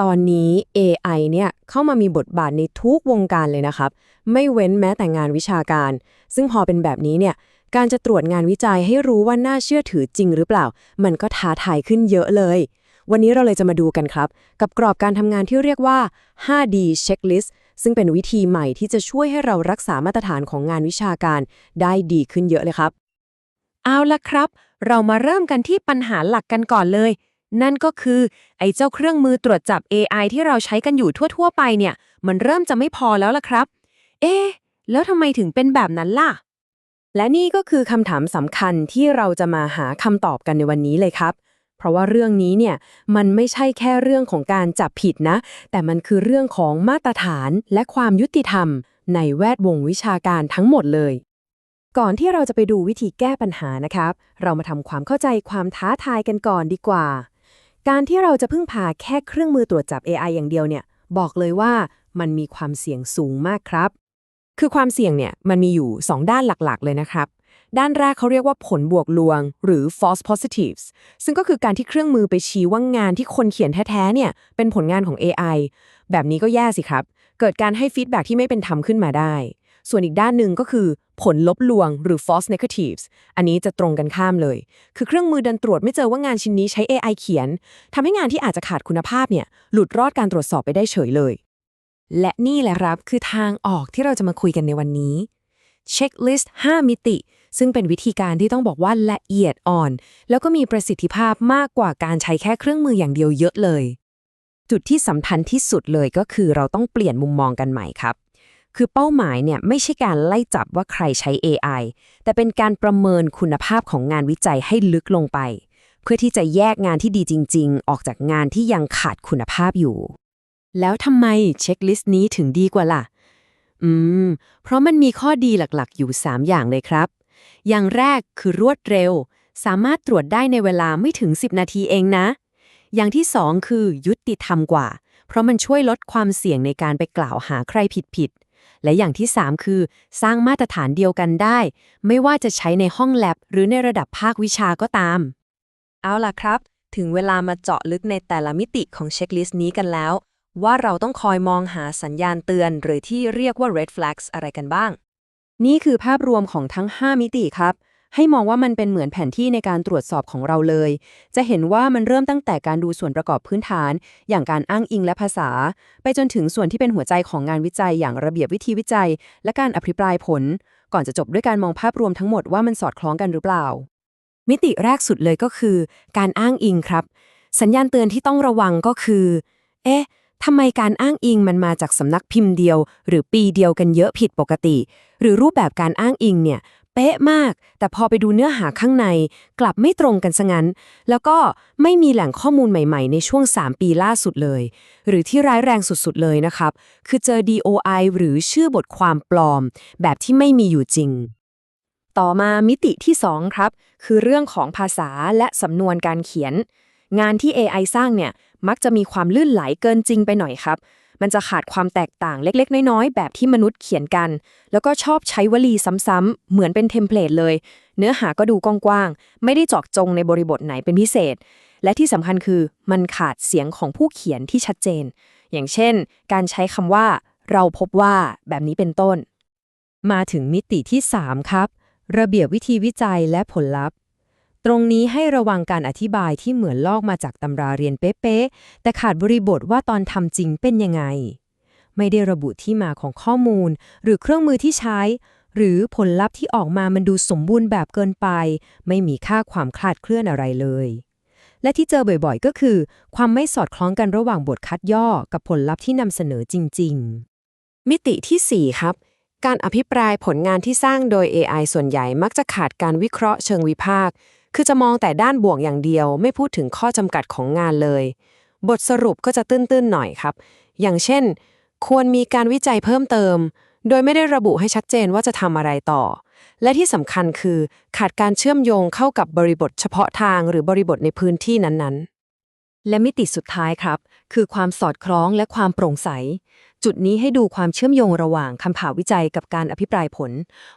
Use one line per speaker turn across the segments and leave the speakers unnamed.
ตอนนี้ AI เนี่ยเข้ามามีบทบาทในทุกวงการเลยนะครับ ไม่เว้นแม้แต่งานวิชาการ ซึ่งพอเป็นแบบนี้เนี่ยการจะตรวจงานวิจัยให้รู้ว่าน่าเชื่อถือจริงหรือเปล่า มันก็ท้าทายขึ้นเยอะเลย วันนี้เราเลยจะมาดูกันครับ กับกรอบการทำงานที่เรียกว่า 5D checklist ซึ่งเป็นวิธีใหม่ที่จะช่วยให้เรารักษามาตรฐานของงานวิชาการได้ดีขึ้นเยอะเลยครับ
เอาละครับ เรามาเริ่มกันที่ปัญหาหลักกันก่อนเลย นั่นก็คือ ไอ้เจ้าเครื่องมือตรวจจับ AI ที่เราใช้กันอยู่ทั่ว ๆ ไปเนี่ย มันเริ่มจะไม่พอแล้วล่ะครับ เอ๊ะแล้วทำไมถึงเป็นแบบนั้นล่ะ
และนี่ก็คือคำถามสำคัญที่เราจะมาหาคำตอบกันในวันนี้เลยครับ เพราะว่าเรื่องนี้เนี่ยมันไม่ใช่แค่เรื่องของการจับผิดนะ แต่มันคือเรื่องของมาตรฐานและความยุติธรรม ในแวดวงวิชาการทั้งหมดเลยก่อนที่เราจะไปดูวิธีแก้ปัญหานะครับ เรามาทำความเข้าใจความท้าทายกันก่อนดีกว่า การที่เราจะพึ่งพาแค่เครื่องมือตรวจจับ AI อย่างเดียวเนี่ย บอกเลยว่ามันมีความเสี่ยงสูงมากครับ คือความเสี่ยงเนี่ยมันมีอยู่ 2 ด้านหลักๆ เลยนะครับ ด้านแรกเขาเรียกว่าผลบวกลวง หรือ false positives ซึ่งก็คือการที่เครื่องมือไปชี้ว่างานที่คนเขียนแท้ๆเนี่ยเป็นผลงานของ AI แบบนี้ก็แย่สิครับ เกิดการให้ฟีดแบ็ที่ไม่เป็นธรรมขึ้นมาได้ ส่วนอีกด้านหนึ่งก็คือ ผลลบลวงหรือ false negatives อันนี้จะตรงกันข้ามเลย คือเครื่องมือดันตรวจไม่เจอว่างานชิ้นนี้ใช้ AI เขียนทำให้งานที่อาจจะขาดคุณภาพเนี่ยหลุดรอดการตรวจสอบไปได้เฉยเลย และนี่แหละครับคือทางออกที่เราจะมาคุยกันในวันนี้เช็คลิสต์5มิติ ซึ่งเป็นวิธีการที่ต้องบอกว่าละเอียดอ่อน แล้วก็มีประสิทธิภาพมากกว่าการใช้แค่เครื่องมืออย่างเดียวเยอะเลย จุดที่สำคัญที่สุดเลยก็คือเราต้องเปลี่ยนมุมมองกันใหม่ครับ คือเป้าหมายเนี่ยไม่ใช่การไล่จับว่าใครใช้ AI แต่เป็นการประเมินคุณภาพของงานวิจัยให้ลึกลงไป เพื่อที่จะแยกงานที่ดีจริง ๆ ออกจากงานที่ยังขาดคุณภาพอยู่ แล้วทำไมเช็คลิสต์นี้ถึงดีกว่าล่ะ อืม เพราะมันมีข้อดีหลักๆ อยู่ 3 อย่างเลยครับ อย่างแรกคือรวดเร็ว สามารถตรวจได้ในเวลาไม่ถึง 10 นาทีเองนะ อย่างที่ 2 คือยุติธรรมกว่า เพราะมันช่วยลดความเสี่ยงในการไปกล่าวหาใครผิดๆ และอย่างที่ 3 คือ สร้างมาตรฐานเดียวกันได้ ไม่ว่าจะใช้ในห้องแลบ หรือในระดับภาควิชาก็ตาม เอาล่ะครับ ถึงเวลามาเจาะลึกในแต่ละมิติของเช็คลิสต์นี้กันแล้ว ว่าเราต้องคอยมองหาสัญญาณเตือน หรือที่เรียกว่า red flags อะไรกันบ้าง นี่คือภาพรวมของทั้ง 5 มิติครับ ให้มองว่ามันเป็นเหมือนแผนที่ในการตรวจสอบของเราเลย จะเห็นว่ามันเริ่มตั้งแต่การดูส่วนประกอบพื้นฐาน อย่างการอ้างอิงและภาษา ไปจนถึงส่วนที่เป็นหัวใจของงานวิจัยอย่างระเบียบวิธีวิจัย และการอภิปรายผล ก่อนจะจบด้วยการมองภาพรวมทั้งหมดว่ามันสอดคล้องกันหรือเปล่า มิติแรกสุดเลยก็คือ การอ้างอิงครับ สัญญาณเตือนที่ต้องระวังก็คือ เอ๊ะทำไมการอ้างอิงมันมาจากสำนักพิมพ์เดียว หรือปีเดียวกันเยอะผิดปกติ หรือรูปแบบการอ้างอิงเนี่ย เป๊ะมาก แต่พอไปดูเนื้อหาข้างใน กลับไม่ตรงกันซะงั้น แล้วก็ไม่มีแหล่งข้อมูลใหม่ๆ ในช่วง 3 ปีล่าสุดเลย หรือที่ร้ายแรงสุดๆเลยนะครับ คือเจอ DOI หรือชื่อบทความปลอม แบบที่ไม่มีอยู่จริง ต่อมามิติที่ 2 ครับ คือเรื่องของภาษาและสำนวนการเขียน งานที่ AI สร้างเนี่ยมักจะมีความลื่นไหลเกินจริงไปหน่อยครับ มันจะขาดความแตกต่างเล็กๆ น้อยๆ แบบที่มนุษย์เขียนกัน แล้วก็ชอบใช้วลีซ้ำๆ เหมือนเป็นเทมเพลตเลย เนื้อหาก็ดูกว้างๆ ไม่ได้จาะจงในบริบทไหนเป็นพิเศษ และที่สำคัญคือมันขาดเสียงของผู้เขียนที่ชัดเจน อย่างเช่น การใช้คำว่า เราพบว่าแบบนี้เป็นต้น มาถึงมิติที่ 3 ครับ ระเบียบวิธีวิจัยและผลลัพธ์ ตรงนี้ให้ระวังการอธิบายที่เหมือนลอกมาจากตำราเรียนเป๊ะๆ แต่ขาดบริบทว่าตอนทำจริงเป็นยังไง ไม่ได้ระบุที่มาของข้อมูล หรือเครื่องมือที่ใช้ หรือผลลัพธ์ที่ออกมามันดูสมบูรณ์แบบเกินไป ไม่มีค่าความคลาดเคลื่อนอะไรเลย และที่เจอบ่อยๆ ก็คือ ความไม่สอดคล้องกันระหว่างบทคัดย่อกับผลลัพธ์ที่นำเสนอจริง ๆ มิติที่ 4 ครับการอภิปรายผลงานที่สร้างโดย AI ส่วนใหญ่มักจะขาดการวิเคราะห์เชิงวิพากษ์ คือจะมองแต่ด้านบวกอย่างเดียว ไม่พูดถึงข้อจำกัดของงานเลย บทสรุปก็จะตื้นๆหน่อยครับ อย่างเช่น ควรมีการวิจัยเพิ่มเติม โดยไม่ได้ระบุให้ชัดเจนว่าจะทำอะไรต่อ และที่สำคัญคือ ขาดการเชื่อมโยงเข้ากับบริบทเฉพาะทางหรือบริบทในพื้นที่นั้นๆ และมิติสุดท้ายครับ คือความสอดคล้องและความโปร่งใส จุดนี้ให้ดูความเชื่อมโยงระหว่างคำผ่าวิจัยกับการอภิปรายผล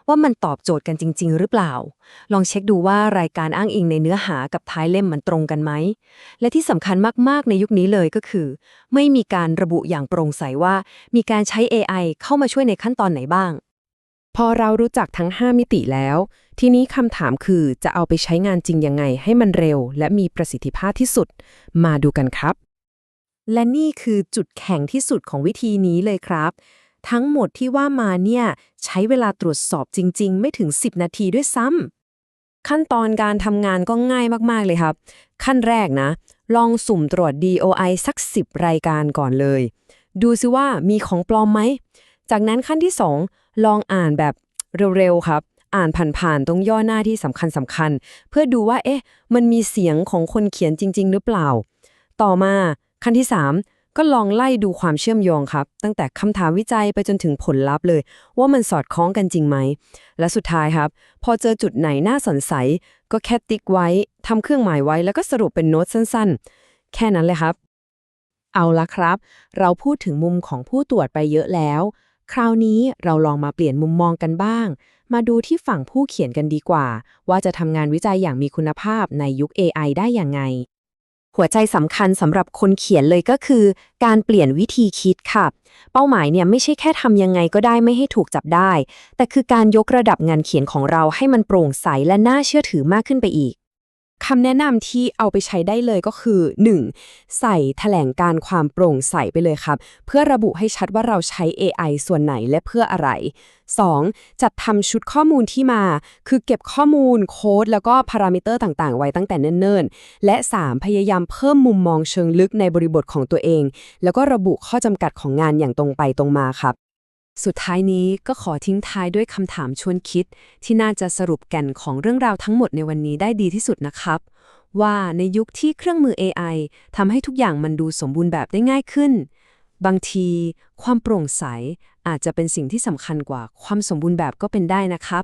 ว่ามันตอบโจทย์กันจริง ๆ หรือเปล่า ลองเช็คดูว่ารายการอ้างอิงในเนื้อหากับท้ายเล่มมันตรงกันไหม และที่สำคัญมากๆในยุคนี้เลยก็คือ ไม่มีการระบุอย่างโปร่งใสว่า มีการใช้ AI เข้ามาช่วยในขั้นตอนไหนบ้าง
พอเรารู้จักทั้ง 5 มิติแล้ว ทีนี้คำถามคือจะเอาไปใช้งานจริงยังไงให้มันเร็ว และมีประสิทธิภาพที่สุด มาดูกันครับ
และนี่คือจุดแข็งที่สุดของวิธีนี้เลยครับ ทั้งหมดที่ว่ามาเนี่ยใช้เวลาตรวจสอบจริง ๆ ไม่ถึง 10 นาทีด้วยซ้ำ
ขั้นตอนการทำงานก็ง่ายมากๆเลยครับ ขั้นแรกนะ ลองสุ่มตรวจ DOI สัก 10 รายการก่อนเลย ดูซิว่ามีของปลอมไหมจากนั้นขั้นที่ 2 ลองอ่านแบบเร็วๆครับ อ่านผ่านๆตรงย่อหน้าที่สำคัญสำคัญๆเพื่อดูว่า เอ๊ะ มันมีเสียงของคนเขียนจริง ๆ หรือเปล่า ต่อมาขั้นที่ 3 ก็ลองไล่ดูความเชื่อมโยงครับ ตั้งแต่คำถามวิจัยไปจนถึงผลลัพธ์เลย ว่ามันสอดคล้องกันจริงไหม และสุดท้ายครับ พอเจอจุดไหนน่าสนใจก็แค่ติ๊กไว้ทำเครื่องหมายไว้แล้วก็สรุปเป็นโน้ตสั้นๆ แค่นั้นเลยครับ
เอาละครับ เราพูดถึงมุมของผู้ตรวจไปเยอะแล้ว คราวนี้เราลองมาเปลี่ยนมุมมองกันบ้าง มาดูที่ฝั่งผู้เขียนกันดีกว่า ว่าจะทำงานวิจัยอย่างมีคุณภาพในยุค AI ได้อย่างไง
หัวใจสำคัญสำหรับคนเขียนเลยก็คือ การเปลี่ยนวิธีคิดค่ะ เป้าหมายเนี่ยไม่ใช่แค่ทำยังไงก็ได้ไม่ให้ถูกจับได้ แต่คือการยกระดับงานเขียนของเราให้มันโปร่งใสและน่าเชื่อถือมากขึ้นไปอีก คำแนะนำที่เอาไปใช้ได้เลยก็คือ 1. ใส่แถลงการความโปร่งใสไปเลยครับ เพื่อระบุให้ชัดว่าเราใช้ AI ส่วนไหนและเพื่ออะไร 2. จัดทำชุดข้อมูลที่มา คือเก็บข้อมูลโค้ด แล้วก็พารามิเตอร์ต่างๆ ไว้ตั้งแต่เนิ่นๆ และ 3. พยายามเพิ่มมุมมองเชิงลึกในบริบทของตัวเอง แล้วก็ระบุข้อจำกัดของงานอย่างตรงไปตรงมาครับ สุดท้ายนี้ก็ขอทิ้งท้ายด้วยคำถามชวนคิด ที่น่าจะสรุปแก่นของเรื่องราวทั้งหมดในวันนี้ได้ดีที่สุดนะครับ ว่าในยุคที่เครื่องมือ AI ทำให้ทุกอย่างมันดูสมบูรณ์แบบได้ง่ายขึ้น บางที ความโปร่งใสอาจจะเป็นสิ่งที่สำคัญกว่าความสมบูรณ์แบบก็เป็นได้นะครับ